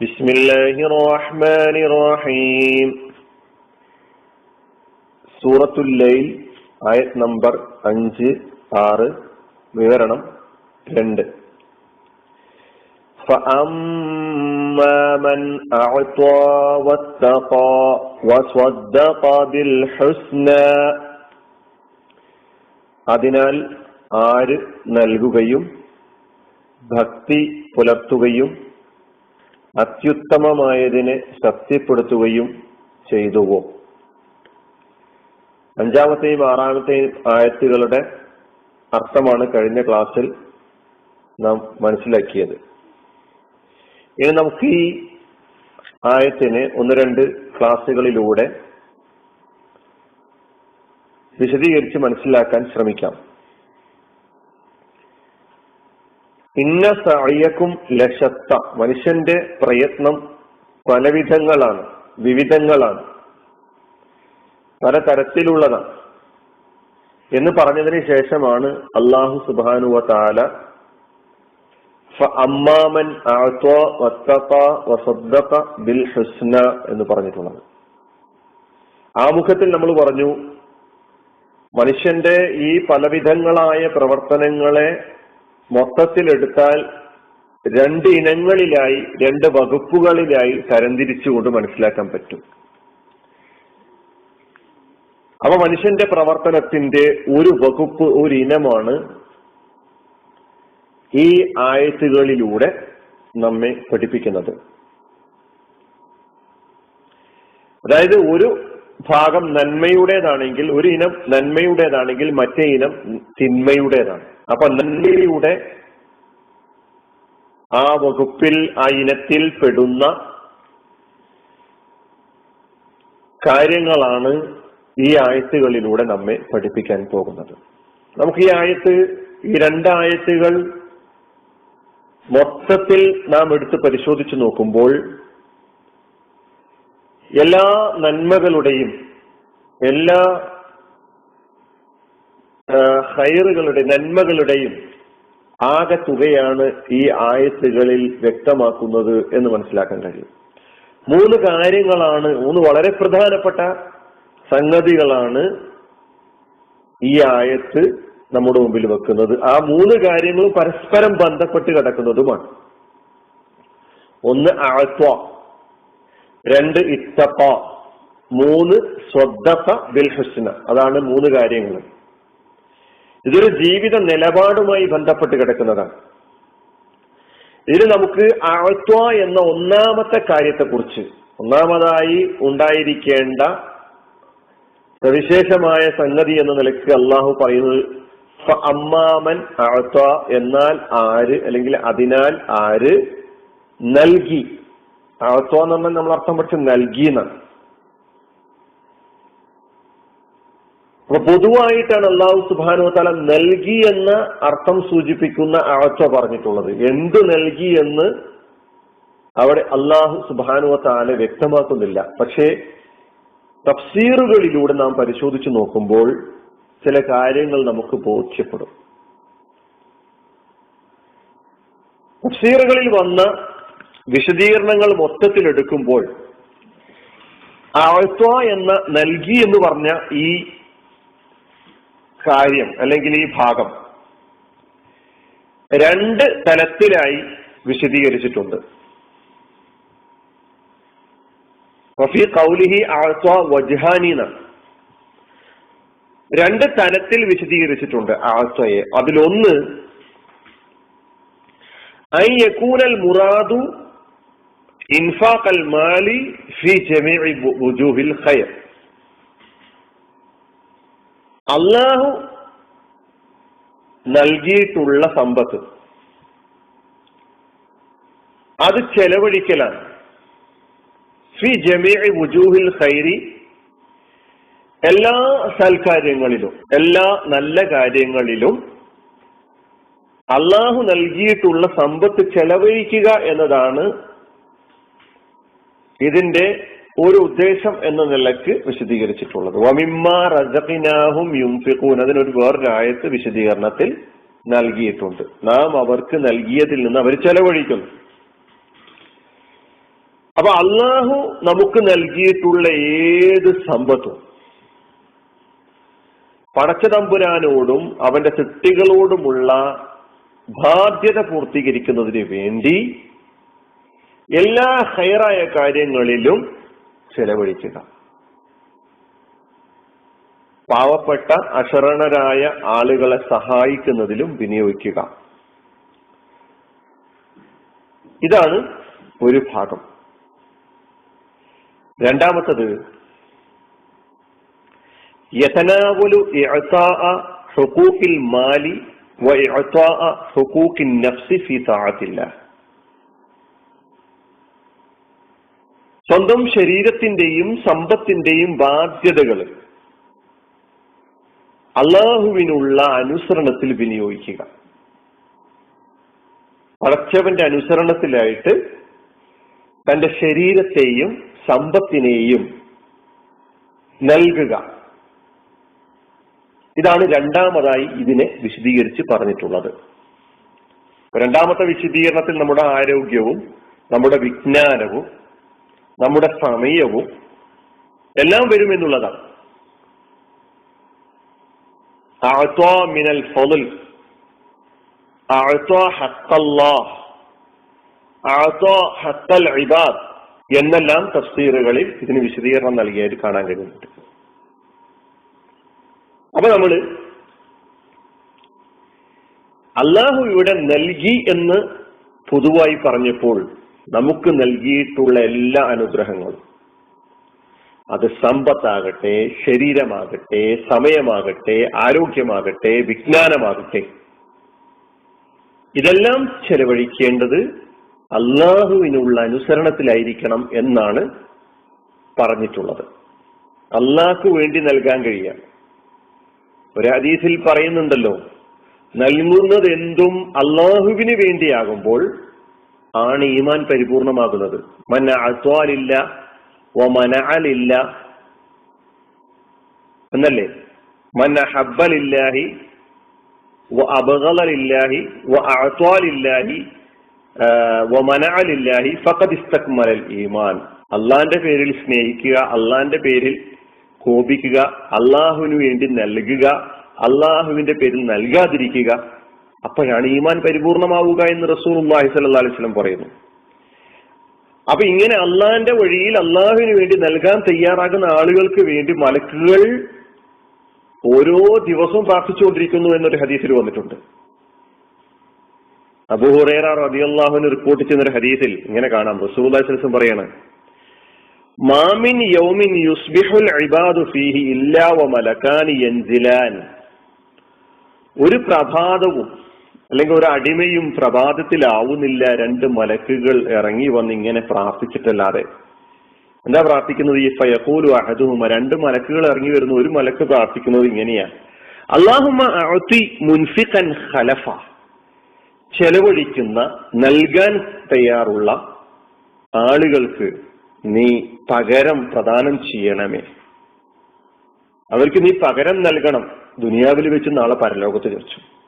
بسم الله الرحمن الرحيم സൂറത്തുൽ ലൈൽ ആയത് നമ്പർ അഞ്ച് ആറ് വിവരണം രണ്ട് فأما من أعطى واتقى وصدق بالحسنى അതിനാൽ ആര് നൽകുകയും ഭക്തി പുലർത്തുകയും അത്യുത്തമമായതിനെ ശക്തിപ്പെടുത്തുകയും ചെയ്തുവോ? അഞ്ചാമത്തെയും ആറാമത്തെയും ആയത്തുകളുടെ അർത്ഥമാണ് കഴിഞ്ഞ ക്ലാസ്സിൽ നാം മനസ്സിലാക്കിയത്. ഇനി നമുക്ക് ഈ ആയത്തിനെ ഒന്ന് രണ്ട് ക്ലാസ്സുകളിലൂടെ വിശദീകരിച്ച് മനസ്സിലാക്കാൻ ശ്രമിക്കാം. ഇന്ന സഴിയക്കും ലശത്ത. മനുഷ്യന്റെ പ്രയത്നം പലവിധങ്ങളാണ് വിവിധങ്ങളാണ്. പല തരത്തിലുള്ളതാണ് എന്ന് പറഞ്ഞതിന് ശേഷമാണ് അള്ളാഹു സുബാനുവ താല അമ്മാമൻ ബിൽ ഹസ്ന എന്ന് പറഞ്ഞിട്ടുള്ളത്. ആമുഖത്തിൽ നമ്മൾ പറഞ്ഞു മനുഷ്യന്റെ ഈ പലവിധങ്ങളായ പ്രവർത്തനങ്ങളെ മൊത്തത്തിലെടുത്താൽ രണ്ട് ഇനങ്ങളിലായി രണ്ട് വകുപ്പുകളിലായി തരംതിരിച്ചുകൊണ്ട് മനസ്സിലാക്കാൻ പറ്റും. അപ്പൊ മനുഷ്യന്റെ പ്രവർത്തനത്തിന്റെ ഒരു വകുപ്പ് ഒരു ഇനമാണ് ഈ ആയത്തുകളിലൂടെ നമ്മെ പഠിപ്പിക്കുന്നത്. അതായത് ഒരു ഭാഗം നന്മയുടേതാണെങ്കിൽ ഒരു ഇനം നന്മയുടേതാണെങ്കിൽ മറ്റേ ഇനം തിന്മയുടേതാണ്. അപ്പൊ നന്മയുടെ ആ വകുപ്പിൽ ആ ഇനത്തിൽ പെടുന്ന കാര്യങ്ങളാണ് ഈ ആയത്തുകളിലൂടെ നമ്മെ പഠിപ്പിക്കാൻ പോകുന്നത്. നമുക്ക് ഈ ആയത്ത് ഈ രണ്ടായത്തുകൾ മൊത്തത്തിൽ നാം എടുത്ത് പരിശോധിച്ചു നോക്കുമ്പോൾ എല്ലാ നന്മകളുടെയും എല്ലാ ഹൈറുകളുടെ നന്മകളുടെയും ആകെ തുകയാണ് ഈ ആയത്തുകളിൽ വ്യക്തമാക്കുന്നത് എന്ന് മനസ്സിലാക്കാൻ കഴിയും. മൂന്ന് കാര്യങ്ങളാണ് മൂന്ന് വളരെ പ്രധാനപ്പെട്ട സംഗതികളാണ് ഈ ആയത്ത് നമ്മുടെ മുമ്പിൽ വെക്കുന്നത്. ആ മൂന്ന് കാര്യങ്ങളും പരസ്പരം ബന്ധപ്പെട്ട് കിടക്കുന്നതുമാണ്. ഒന്ന് ആഴ്ത്വ രണ്ട് ഇത്തപ്പ മൂന്ന് സ്വദ്ദഫ ബിൽ ഹുസ്ന അതാണ് മൂന്ന് കാര്യങ്ങൾ. ഇതൊരു ജീവിത നിലപാടുമായി ബന്ധപ്പെട്ട് കിടക്കുന്നതാണ്. ഇതിൽ നമുക്ക് ആഴ്ത്വ എന്ന ഒന്നാമത്തെ കാര്യത്തെക്കുറിച്ച് ഒന്നാമതായി ഉണ്ടായിരിക്കേണ്ട സവിശേഷമായ സംഗതി എന്ന നിലയ്ക്ക് അള്ളാഹു പറയുന്നത് അമ്മാമൻ ആഴ്ത്വ എന്നാൽ ആര് അല്ലെങ്കിൽ അതിനാൽ ആര് നൽകി. ആഴ്ത്വ എന്ന് പറഞ്ഞാൽ നമ്മൾ അർത്ഥം പഠിച്ച് നൽകി എന്നാണ് അപ്പൊ പൊതുവായിട്ടാണ് അള്ളാഹു സുബാനു തല നൽകി എന്ന അർത്ഥം സൂചിപ്പിക്കുന്ന ആഴ്ച പറഞ്ഞിട്ടുള്ളത്. എന്ത് നൽകി എന്ന് അവിടെ അള്ളാഹു സുബാനുവ താല വ്യക്തമാക്കുന്നില്ല. പക്ഷേ തഫ്സീറുകളിലൂടെ നാം പരിശോധിച്ചു നോക്കുമ്പോൾ ചില കാര്യങ്ങൾ നമുക്ക് ബോധ്യപ്പെടും. തഫ്സീറുകളിൽ വന്ന വിശദീകരണങ്ങൾ മൊത്തത്തിൽ എടുക്കുമ്പോൾ ആഴ്ത്വ എന്ന നൽകി എന്ന് പറഞ്ഞ ഈ കാര്യം അല്ലെങ്കിൽ ഈ ഭാഗം രണ്ട് തലത്തിലായി വിശദീകരിച്ചിട്ടുണ്ട്. കൗലിഹി ആഴ്ത്വ വജ്ഹാനി രണ്ട് തലത്തിൽ വിശദീകരിച്ചിട്ടുണ്ട് ആഴ്ത്വയെ അതിലൊന്ന് ഐ യക്കൂനൽ മുറാദു ഇൻഫാഖ് അൽ മാലി ഫി ജമീഇ വുജൂഹിൽ ഖൈർ. അള്ളാഹു നൽകിയിട്ടുള്ള സമ്പത്ത് അത് ചെലവഴിക്കലാണ്. ഫി ജമീഇ വുജൂഹിൽ ഖൈരി എല്ലാ സൽക്കാര്യങ്ങളിലും എല്ലാ നല്ല കാര്യങ്ങളിലും അള്ളാഹു നൽകിയിട്ടുള്ള സമ്പത്ത് ചെലവഴിക്കുക എന്നതാണ് ഇതിന്റെ ഒരു ഉദ്ദേശം എന്ന നിലയ്ക്ക് വിശദീകരിച്ചിട്ടുള്ളത്. വമിമ്മ റസഖിനാഹും യുംഫിഖൂൻ. അതിനൊരു വേറൊരായത്ത് വിശദീകരണത്തിൽ നൽകിയിട്ടുണ്ട്. നാം അവർക്ക് നൽകിയതിൽ നിന്ന് അവർ ചെലവഴിക്കുന്നു. അപ്പൊ അള്ളാഹു നമുക്ക് നൽകിയിട്ടുള്ള ഏത് സമ്പത്തും പടച്ചതമ്പുരാനോടും അവന്റെ സൃഷ്ടികളോടുമുള്ള ബാധ്യത പൂർത്തീകരിക്കുന്നതിന് വേണ്ടി എല്ലാ ഹയറായ കാര്യങ്ങളിലും ചെലവഴിക്കുക. പാവപ്പെട്ട അശരണരായ ആളുകളെ സഹായിക്കുന്നതിലും വിനിയോഗിക്കുക. ഇതാണ് ഒരു ഭാഗം. രണ്ടാമത്തത് യഥനാവുലു ഹുക്കൂക്കിൽ മാലി ഹുക്കൂക്കിൻ നഫ്സി ഫി താഅത്തില്ല സ്വന്തം ശരീരത്തിന്റെയും സമ്പത്തിന്റെയും ബാധ്യതകൾ അള്ളാഹുവിനുള്ള അനുസരണത്തിൽ വിനിയോഗിക്കുക. പടച്ചവന്റെ അനുസരണത്തിലായിട്ട് തന്റെ ശരീരത്തെയും സമ്പത്തിനെയും നൽകുക. ഇതാണ് രണ്ടാമതായി ഇതിനെ വിശദീകരിച്ച് പറഞ്ഞിട്ടുള്ളത്. രണ്ടാമത്തെ വിശദീകരണത്തിൽ നമ്മുടെ ആരോഗ്യവും നമ്മുടെ വിജ്ഞാനവും നമ്മുടെ സമയവും എല്ലാം വരുമെന്നുള്ളതാണ് മിനൽ ഫضل എന്നെല്ലാം തഫ്സീറുകളിൽ ഇതിന് വിശദീകരണം നൽകിയായിട്ട് കാണാൻ കഴിയുന്നുണ്ട്. അപ്പൊ നമ്മൾ അള്ളാഹു ഇവിടെ നൽകി എന്ന് പൊതുവായി പറഞ്ഞപ്പോൾ നമുക്ക് നൽകിയിട്ടുള്ള എല്ലാ അനുഗ്രഹങ്ങളും. അത് സമ്പത്താകട്ടെ ശരീരമാകട്ടെ സമയമാകട്ടെ ആരോഗ്യമാകട്ടെ വിജ്ഞാനമാകട്ടെ. ഇതെല്ലാം ചെലവഴിക്കേണ്ടത് അള്ളാഹുവിനുള്ള അനുസരണത്തിലായിരിക്കണം എന്നാണ് പറഞ്ഞിട്ടുള്ളത്. അള്ളാഹ്ക്ക് വേണ്ടി നൽകാൻ കഴിയാം. ഒരു ഹദീസിൽ പറയുന്നുണ്ടല്ലോ നൽകുന്നത് എന്തും അള്ളാഹുവിന് വേണ്ടിയാകുമ്പോൾ ആണ് ഈമാൻ പരിപൂർണമാകുന്നത്. മന അസ്വാലില്ല വ മനഅലില്ല എന്നല്ലേ? മന ഹബ്ബലില്ലാഹി വ അബഗലില്ലാഹി വ അഅത്വാലില്ലാഹി വ മനഅലില്ലാഹി ഫഖദ് ഇസ്തക്മലൽ ഈമാൻ. അള്ളാന്റെ പേരിൽ സ്നേഹിക്കുക അള്ളാന്റെ പേരിൽ കോപിക്കുക അള്ളാഹുവിന് വേണ്ടി നൽകുക അള്ളാഹുവിന്റെ പേരിൽ നൽകാതിരിക്കുക അപ്പോഴാണ് ഈമാൻ പരിപൂർണമാവുക എന്ന് റസൂൽ അള്ളാഹി സല്ലാ അലൈവലം പറയുന്നു. അപ്പൊ ഇങ്ങനെ അള്ളാഹിന്റെ വഴിയിൽ അള്ളാഹുവിന് വേണ്ടി നൽകാൻ തയ്യാറാകുന്ന ആളുകൾക്ക് വേണ്ടി മലക്കുകൾ ഓരോ ദിവസവും പ്രാർത്ഥിച്ചുകൊണ്ടിരിക്കുന്നു എന്നൊരു ഹദീസിൽ വന്നിട്ടുണ്ട്. അബുഹുറേറ അള്ളാഹുവിന് റിപ്പോർട്ട് ചെയ്യുന്ന ഒരു ഹദീസിൽ ഇങ്ങനെ കാണാം. റസൂൽ പറയാണ് മാമിൻ യൗമിൻ യുസ്ബിഹുൽ ഇബാദു ഫീഹി ഇല്ലാ യൻസിലാൻ. ഒരു പ്രഭാതവും അല്ലെങ്കിൽ ഒരു അടിമയും പ്രഭാതത്തിലാവുന്നില്ല. രണ്ട് മലക്കുകൾ ഇറങ്ങി വന്ന് ഇങ്ങനെ പ്രാർത്ഥിച്ചിട്ടല്ലാതെ. എന്താ പ്രാർത്ഥിക്കുന്നത്? ഈ ഫയഖൂലു അഹദുഹുമ. രണ്ട് മലക്കുകൾ ഇറങ്ങി വരുന്നു. ഒരു മലക്ക് പ്രാർത്ഥിക്കുന്നത് ഇങ്ങനെയാ. അള്ളാഹുമ മുൻഫിഖൻ ഖലഫ. ചെലവഴിക്കുന്ന നൽകാൻ തയ്യാറുള്ള ആളുകൾക്ക് നീ പകരം പ്രദാനം ചെയ്യണമേ. അവർക്ക് നീ പകരം നൽകണം. ദുനിയാവിൽ വെച്ച് നാളെ പരലോകത്ത് ചേർച്ചു.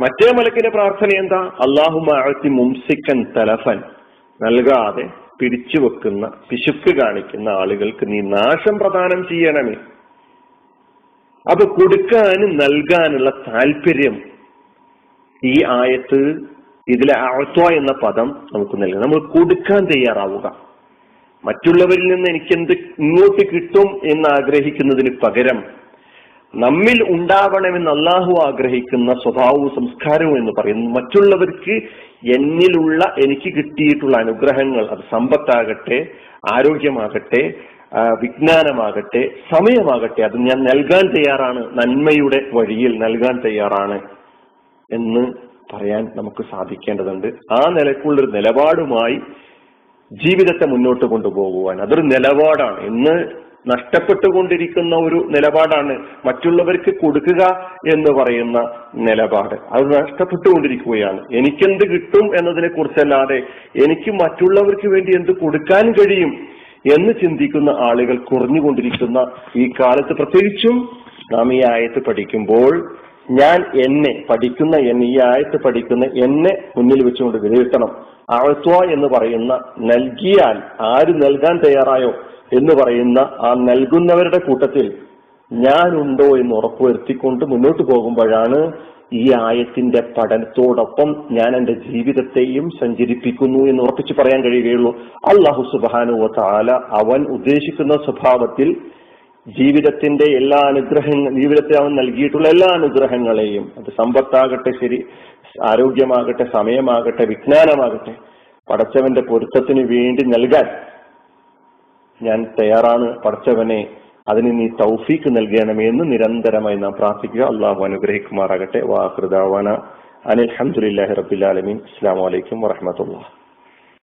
മറ്റേ മലക്കിന്റെ പ്രാർത്ഥന എന്താ? അള്ളാഹുമാഴത്തി മുംസിക്കൻ തലഫൻ. നൽകാതെ പിടിച്ചു വെക്കുന്ന പിശുക്ക് കാണിക്കുന്ന ആളുകൾക്ക് നീ നാശം പ്രദാനം ചെയ്യണമേ. അപ്പൊ കൊടുക്കാനും നൽകാനുള്ള താല്പര്യം ഈ ആയത്ത് ഇതിലെ ആഴ്ത്വ എന്ന പദം നമുക്ക് നൽകും. നമ്മൾ കൊടുക്കാൻ തയ്യാറാവുക. മറ്റുള്ളവരിൽ നിന്ന് എനിക്ക് എന്ത് ഇങ്ങോട്ട് കിട്ടും എന്ന് ആഗ്രഹിക്കുന്നതിന് പകരം നമ്മിൽ ഉണ്ടാവണമെന്ന് അള്ളാഹു ആഗ്രഹിക്കുന്ന സ്വഭാവവും സംസ്കാരവും എന്ന് പറയുന്നു മറ്റുള്ളവർക്ക് എന്നിലുള്ള എനിക്ക് കിട്ടിയിട്ടുള്ള അനുഗ്രഹങ്ങൾ അത് സമ്പത്താകട്ടെ ആരോഗ്യമാകട്ടെ വിജ്ഞാനമാകട്ടെ സമയമാകട്ടെ അത് ഞാൻ നൽകാൻ തയ്യാറാണ് നന്മയുടെ വഴിയിൽ നൽകാൻ തയ്യാറാണ് എന്ന് പറയാൻ നമുക്ക് സാധിക്കേണ്ടതുണ്ട്. ആ നിലക്കുള്ളൊരു നിലപാടുമായി ജീവിതത്തെ മുന്നോട്ട് കൊണ്ടുപോകുവാൻ അതൊരു നിലപാടാണ്. ഇന്ന് നഷ്ടപ്പെട്ടുകൊണ്ടിരിക്കുന്ന ഒരു നിലപാടാണ് മറ്റുള്ളവർക്ക് കൊടുക്കുക എന്ന് പറയുന്ന നിലപാട്. അത് നഷ്ടപ്പെട്ടുകൊണ്ടിരിക്കുകയാണ്. എനിക്കെന്ത് കിട്ടും എന്നതിനെ കുറിച്ചല്ലാതെ എനിക്ക് മറ്റുള്ളവർക്ക് വേണ്ടി എന്ത് കൊടുക്കാൻ കഴിയും എന്ന് ചിന്തിക്കുന്ന ആളുകൾ കുറഞ്ഞുകൊണ്ടിരിക്കുന്ന ഈ കാലത്ത് പ്രത്യേകിച്ചും നാം ഈ ആയത്ത് പഠിക്കുമ്പോൾ ഞാൻ എന്നെ പഠിക്കുന്ന എന്നെ ഈ ആയത്ത് പഠിക്കുന്ന എന്നെ മുന്നിൽ വെച്ചുകൊണ്ട് വിലയിരുത്തണം. ആഴ്ത്വ എന്ന് പറയുന്ന നൽകിയാൽ ആര് നൽകാൻ തയ്യാറായോ? എന്ന് പറയുന്ന ആ നൽകുന്നവരുടെ കൂട്ടത്തിൽ ഞാനുണ്ടോ എന്ന് ഉറപ്പുവരുത്തിക്കൊണ്ട് മുന്നോട്ട് പോകുമ്പോഴാണ് ഈ ആയത്തിന്റെ പഠനത്തോടൊപ്പം ഞാൻ എന്റെ ജീവിതത്തെയും സഞ്ചരിപ്പിക്കുന്നു എന്ന് ഉറപ്പിച്ച് പറയാൻ കഴിയുകയുള്ളൂ. അള്ളാഹു സുബാനുവ താല അവൻ ഉദ്ദേശിക്കുന്ന സ്വഭാവത്തിൽ ജീവിതത്തിന്റെ എല്ലാ അനുഗ്രഹങ്ങൾ ജീവിതത്തിൽ അവൻ നൽകിയിട്ടുള്ള എല്ലാ അനുഗ്രഹങ്ങളെയും അത് സമ്പത്താകട്ടെ ശരി ആരോഗ്യമാകട്ടെ സമയമാകട്ടെ വിജ്ഞാനമാകട്ടെ പടച്ചവന്റെ പൊരുത്തത്തിന് വേണ്ടി നൽകാൻ ഞാൻ തയ്യാറാണ് പഠിച്ചവനെ അതിന് നീ തൗഫീക്ക് നൽകണമേ എന്ന് നിരന്തരമായി നാം പ്രാർത്ഥിക്കുക. അള്ളാഹു അനുഗ്രഹിക്കുമാറാകട്ടെ. വാഹൃദാവാന അനിൽഹമുല്ലാഹി റബിലാലമീൻ അസ്സാം വലൈക്കും വറഹമത്തുള്ള